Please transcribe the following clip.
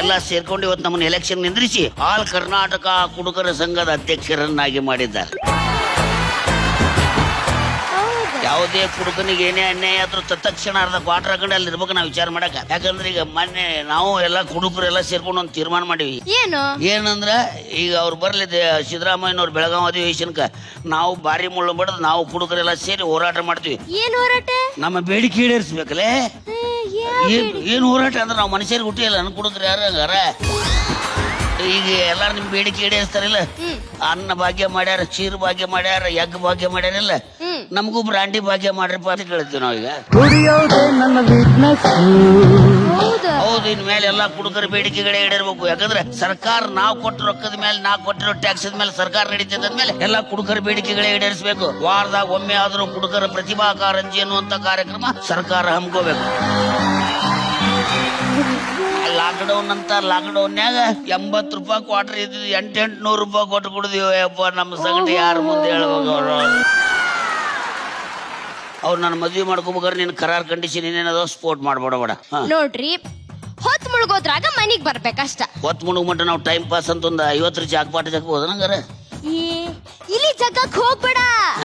ಎಲ್ಲ ಸೇರ್ಕೊಂಡು ಇವತ್ತು ನಮ್ಮನ್ನ ಎಲೆಕ್ಷನ್ ನಿಂದ್ರಿಸಿ ಆಲ್ ಕರ್ನಾಟಕ ಕುಡುಕರ ಸಂಘದ ಅಧ್ಯಕ್ಷರನ್ನಾಗಿ ಮಾಡಿದ್ದಾರೆ. ಯಾವುದೇ ಕುಡುಕನಿಗೆ ಏನೇ ಅನ್ಯಾಯ ಆದ್ರೂ ತತ್ಕ್ಷಣ ಅರ್ಧ ಕ್ವಾರ್ಟರ್ ಹಾಕೊಂಡು ಅಲ್ಲಿ ಇರ್ಬೇಕು ನಾವು ವಿಚಾರ ಮಾಡಕ ಯಾಕಂದ್ರೆ ಈಗ ಮೊನ್ನೆ ನಾವು ಎಲ್ಲ ಕುಡುಕರು ಎಲ್ಲ ಸೇರ್ಕೊಂಡು ಒಂದು ತೀರ್ಮಾನ ಮಾಡಿವಿ. ಏನು? ಏನಂದ್ರ ಈಗ ಅವ್ರು ಬರ್ಲಿದೆ ಸಿದ್ದರಾಮಯ್ಯನವ್ರು ಬೆಳಗಾವಿ ಅಧಿವೇಶನಕ ನಾವು ಬಾರಿ ಮುಳ್ಳು ಬಡದು ನಾವು ಕುಡುಕರೆಲ್ಲ ಸೇರಿ ಹೋರಾಟ ಮಾಡ್ತೀವಿ. ಏನು ಹೋರಾಟ? ನಮ್ಮ ಬೇಡಿಕೆ ಈಡೇರಿಸ್ಬೇಕಲ್ಲೇ? ಏನ್ ಏನ್ ಹೋರಾಟ ಅಂದ್ರೆ ನಾವು ಮನುಷ್ಯರಿಗೆ ಹುಟ್ಟಿಲ್ಲ ನನ್ ಕುಡುಕ್ರಿ ಯಾರು ಹಂಗಾರ? ಈಗ ಎಲ್ಲಾರು ನಿಮ್ ಬೇಡಿಕೆ ಈಡೇರಿಸ್ತಾರಿಲ್ಲ? ಅನ್ನ ಭಾಗ್ಯ ಮಾಡ್ಯಾರ ಚೀರು ಭಾಗ್ಯ ಮಾಡ್ಯಾರ ಎಗ್ ಭಾಗ್ಯ ಮಾಡ್ಯಾರಿಲ್ಲ? ಇಲ್ಲ ನಮಗೂ ಬ್ರಾಂಡಿ ಭಾಗ್ಯ ಮಾಡ್ರಿಪ್ಪ ಅಂತ ಕೇಳ್ತೀವಿ ನಾವೀಗ. ಹೌದು ಇನ್ ಮೇಲೆ ಎಲ್ಲ ಕುಡುಕರ ಬೇಡಿಕೆಗಳೇ ಈಡೇರ್ಬೇಕು. ಯಾಕಂದ್ರೆ ಸರ್ಕಾರ ನಾವು ಕೊಟ್ಟ ರೊಕ್ಕದ ಮೇಲೆ, ನಾವು ಕೊಟ್ಟಿರೋ ಟ್ಯಾಕ್ಸ್ ಮೇಲೆ ಸರ್ಕಾರ ನಡೀತದ ಮೇಲೆ ಎಲ್ಲ ಕುಡುಕರ ಬೇಡಿಕೆಗಳೇ ಈಡೇರಿಸಬೇಕು. ವಾರದಾಗ ಒಮ್ಮೆ ಆದರೂ ಕುಡುಕರ ಪ್ರತಿಭಾ ಕಾರಂಜಿ ಅನ್ನುವಂತ ಕಾರ್ಯಕ್ರಮ ಸರ್ಕಾರ ಹಮ್ಕೋಬೇಕು. ಲಾಕ್ಡೌನ್ ಅಂತ ಲಾಕ್ಡೌನ್ಯಾಗ ಎಂಬತ್ತು ರೂಪಾಯಿ ಕ್ವಾರ್ಟರ್ ಇದ್ದು ಎಂಟೆಂಟು ನೂರು ರೂಪಾಯಿ ಕೊಟ್ಟು ಕುಡಿದೀವಿ. ಅಪ್ಪ ನಮ್ಮ ಸಂಗತಿ ಯಾರ ಮುಂದೆ ಹೇಳ್ಬೇಕು ಅವ್ರು? ನಾನು ಮದ್ವೆ ಮಾಡ್ಕೋಬೇಕಾದ್ರೆ ನಿನ್ನ ಕರಾರ್ ಕಂಡೀಷನ್ ಏನೇನದೋ ಸ್ಪೋರ್ಟ್ ಮಾಡ್ಬೇಡಬೇಡ ಬೇಡ. ನೋಡ್ರಿ ಮುಳುಗೋದ್ರಾಗ ಮನಿಗ್ ಬರ್ಬೇಕಷ್ಟ ಹೊತ್ ಮುಳುಗ್ ಮಟ್ಟ ನಾವು ಟೈಮ್ ಪಾಸ್ ಅಂತ ಒಂದು ಐವತ್ತರ ಜಾಗ ಪಾಠ ಜಾಕ್ ಹೋದ ನಂಗಾರ. ಈ ಇಲ್ಲಿ ಜಗಕ್ ಹೋಗ್ಬೇಡ.